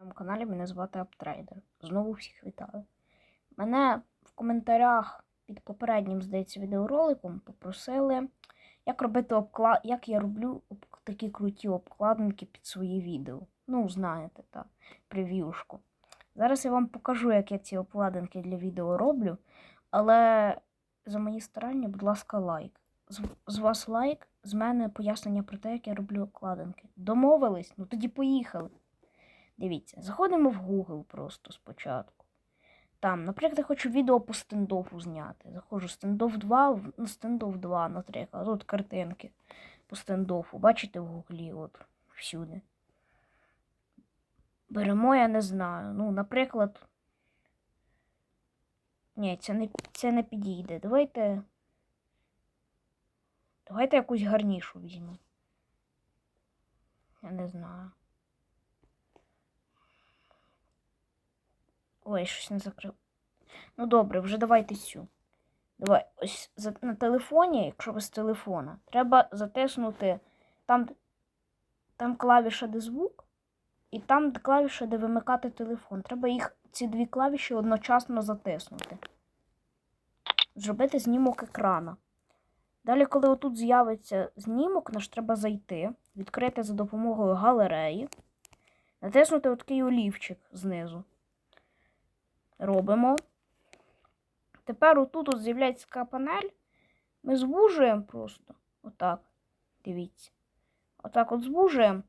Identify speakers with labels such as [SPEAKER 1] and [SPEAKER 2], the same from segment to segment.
[SPEAKER 1] моєму каналі мене звати Аптрейдер. Знову всіх вітаю. Мене в коментарях під попереднім, здається, відеороликом попросили, як робити обклад... як я роблю об... такі круті обкладинки під свої відео. Ну, знаєте, та прев'юшку. Зараз я вам покажу, як я ці обкладинки для відео роблю. Але за мої старання, будь ласка, лайк. З, з вас лайк, з мене пояснення про те, як я роблю обкладинки. Домовились? Ну тоді поїхали. Дивіться, заходимо в Google просто спочатку. Там, наприклад, я хочу відео по стендофу зняти. Заходжу стендоф 2, в- ну, стендоф 2, наприклад. Тут картинки по стендофу. Бачите в Гуглі, от всюди. Беремо, я не знаю. Ну, наприклад. Ні, це не, це не підійде. Давайте. Давайте якусь гарнішу візьму. Я не знаю. Ой, щось не закрив. Ну добре, вже давайте цю. Давай, ось за, на телефоні, якщо ви з телефона, треба затиснути там, там клавіша, де звук, і там клавіша, де вимикати телефон. Треба їх, ці дві клавіші одночасно затиснути. Зробити знімок екрана. Далі, коли отут з'явиться знімок, наш треба зайти, відкрити за допомогою галереї, натиснути такий олівчик знизу. Робимо. Тепер отут от з'являється така панель. Ми звужуємо просто. Отак. Дивіться. Отак от звужуємо.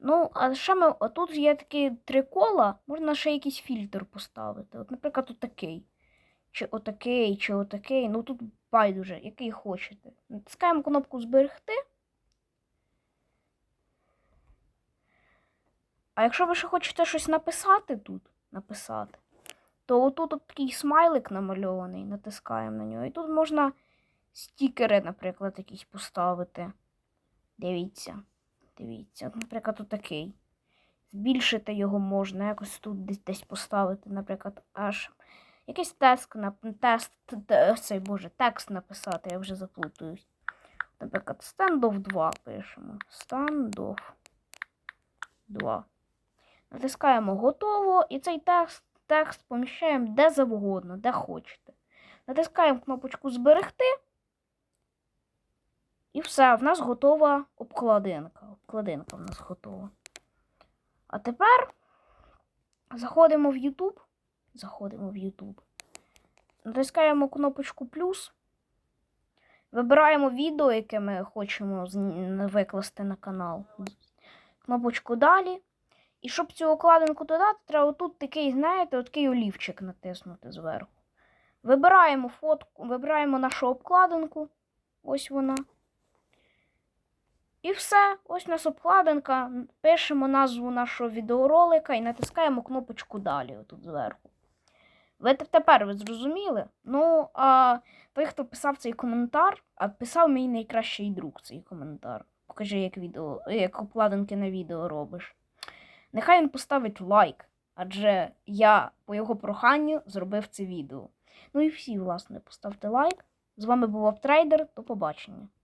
[SPEAKER 1] Ну, а ще ми. Отут є такі три кола, можна ще якийсь фільтр поставити. От, наприклад, отакий. Чи отакий, чи отакий. Ну тут байдуже, який хочете. Натискаємо кнопку зберегти. А якщо ви ще хочете щось написати тут, написати, то отут от такий смайлик намальований, натискаємо на нього. І тут можна стікери, наприклад, якісь поставити. Дивіться. Дивіться. Наприклад, тут такий. Збільшити його можна, якось тут десь, поставити, наприклад, аж якийсь тест, тест, цей, боже, текст написати, я вже заплутаюсь. Наприклад, standoff 2 пишемо. Standoff 2. Натискаємо готово, і цей текст, текст поміщаємо де завгодно, де хочете. Натискаємо кнопочку зберегти. І все, в нас готова обкладинка. Обкладинка в нас готова. А тепер заходимо в YouTube. Заходимо в YouTube. Натискаємо кнопочку плюс. Вибираємо відео, яке ми хочемо викласти на канал. Кнопочку далі. І щоб цю окладинку додати, треба тут такий, знаєте, такий олівчик натиснути зверху. Вибираємо фотку, вибираємо нашу обкладинку. Ось вона. І все. Ось у нас обкладинка. Пишемо назву нашого відеоролика і натискаємо кнопочку далі отут зверху. Ви тепер ви зрозуміли? Ну, а той, хто писав цей коментар, а писав мій найкращий друг цей коментар. Покажи, як відео, як обкладинки на відео робиш. Нехай він поставить лайк, адже я по його проханню зробив це відео. Ну і всі, власне, поставте лайк. З вами був Аптрейдер. До побачення.